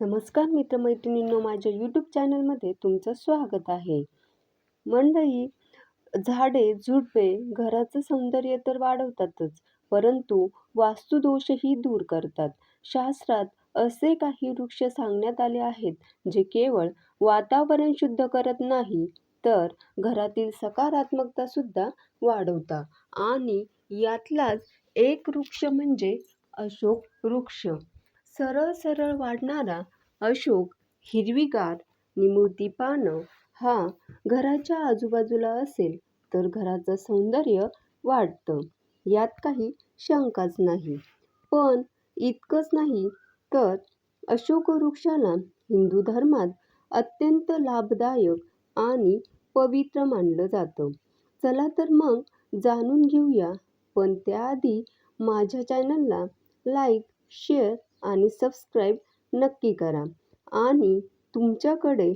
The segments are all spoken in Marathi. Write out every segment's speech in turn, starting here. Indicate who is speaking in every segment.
Speaker 1: नमस्कार मित्रमैत्रिणींनो माझ्या यूट्यूब चॅनलमध्ये तुमचं स्वागत आहे. मंडळी झाडे झुडपे घराचं सौंदर्य तर वाढवतातच परंतु वास्तुदोषही दूर करतात. शास्त्रात असे काही वृक्ष सांगण्यात आले आहेत जे केवळ वातावरण शुद्ध करत नाही तर घरातील सकारात्मकतासुद्धा वाढवता. आणि यातलाच एक वृक्ष म्हणजे अशोक वृक्ष. सरळ सरळ वाढणारा अशोक हिरवीगार निमुळती पानं हा घराच्या आजूबाजूला असेल तर घराचं सौंदर्य वाढतं. यात काही शंकाच नाही. पण इतकंच नाही तर अशोक वृक्षाला हिंदू धर्मात अत्यंत लाभदायक आणि पवित्र मानलं जातं. चला तर मग जाणून घेऊया. पण त्याआधी माझ्या चॅनलला लाईक शेअर आणि सबस्क्राईब नक्की करा. आणि तुमच्याकडे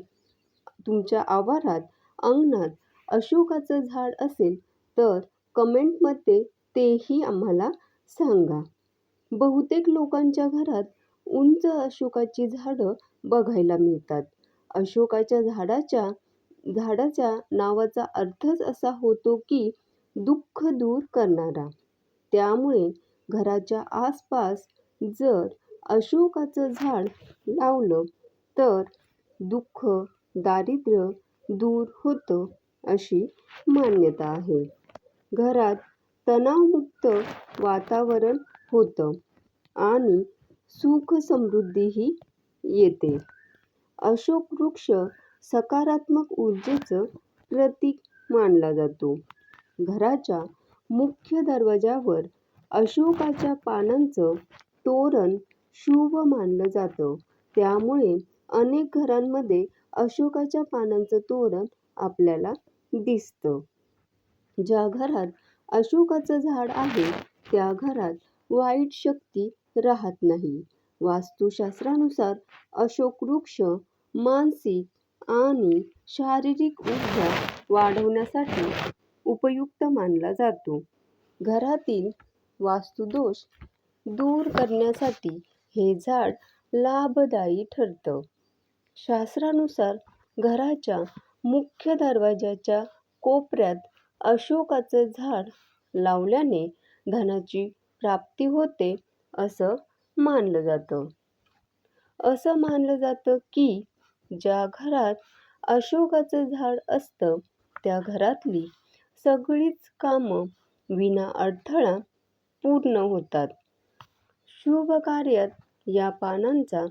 Speaker 1: तुमच्या आवारात अंगणात अशोकाचं झाड असेल तर कमेंटमध्ये तेही आम्हाला सांगा. बहुतेक लोकांच्या घरात उंच अशोकाची झाडं बघायला मिळतात. अशोकाच्या झाडाच्या झाडाच्या नावाचा अर्थच असा होतो की दुःख दूर करणारा. त्यामुळे घराच्या आसपास जर अशोकाचं झाड लावलं तर दुःख दारिद्र्य दूर होतं अशी मान्यता आहे. घरात तणावमुक्त वातावरण होतं आणि सुख समृद्धीही येते. अशोक वृक्ष सकारात्मक ऊर्जेचं प्रतीक मानला जातो. घराच्या मुख्य दरवाजावर अशोकाच्या पानांचं तोरण शुभ मानलं जातं. त्यामुळे अनेक घरांमध्ये अशोकाच्या पानांचं तोरण आपल्याला दिसतं. ज्या घरात अशोकाचं झाड आहे त्या घरात वाईट शक्ती राहत नाही. वास्तुशास्त्रानुसार अशोक वृक्ष मानसिक आणि शारीरिक ऊर्जा वाढवण्यासाठी उपयुक्त मानला जातो. घरातील वास्तुदोष दूर करण्यासाठी हे झाड लाभदायी ठरतं. शास्त्रानुसार घराच्या मुख्य दरवाजाच्या कोपऱ्यात अशोकाचं झाड लावल्याने धनाची प्राप्ती होते असं मानलं जातं. असं मानलं जातं की ज्या घरात अशोकाचं झाड असतं त्या घरातली सगळीच कामं विना अडथळा पूर्ण होतात. शुभ कार्यात या पानांचा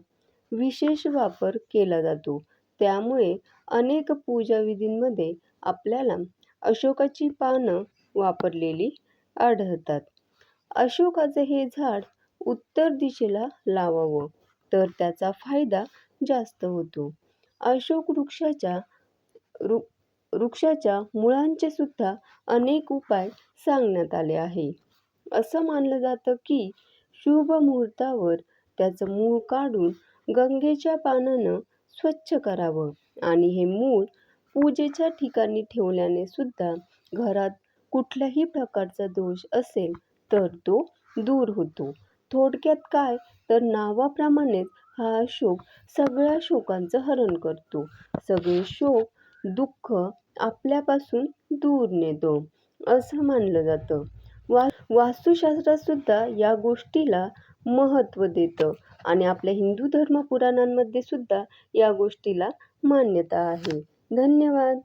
Speaker 1: विशेष वापर केला जातो. त्यामुळे अनेक पूजाविधींमध्ये आपल्याला अशोकाची पानं वापरलेली आढळतात. अशोकाचं हे झाड उत्तर दिशेला लावावं तर त्याचा फायदा जास्त होतो. अशोक वृक्षाच्या वृ वृक्षाच्या मुळांचे सुद्धा अनेक उपाय सांगण्यात आले आहे. असं मानलं जातं की शुभ मुहूर्तावर त्याचं मूळ काढून गंगेच्या पानानं स्वच्छ करावं. आणि हे मूळ पूजेच्या ठिकाणी ठेवल्याने सुद्धा घरात कुठल्याही प्रकारचा दोष असेल तर तो दूर होतो. थोडक्यात काय? तर नावाप्रमाणेच हा शोक सगळ्या शोकांचं हरण करतो. सगळे शोक दुःख आपल्यापासून दूर नेतो असं मानलं जातं. वा वास्तुशास्त्रात सुद्धा या गोष्टीला महत्त्व देतं. आणि आपल्या हिंदू धर्म पुराणांमध्ये सुद्धा या गोष्टीला मान्यता आहे. धन्यवाद.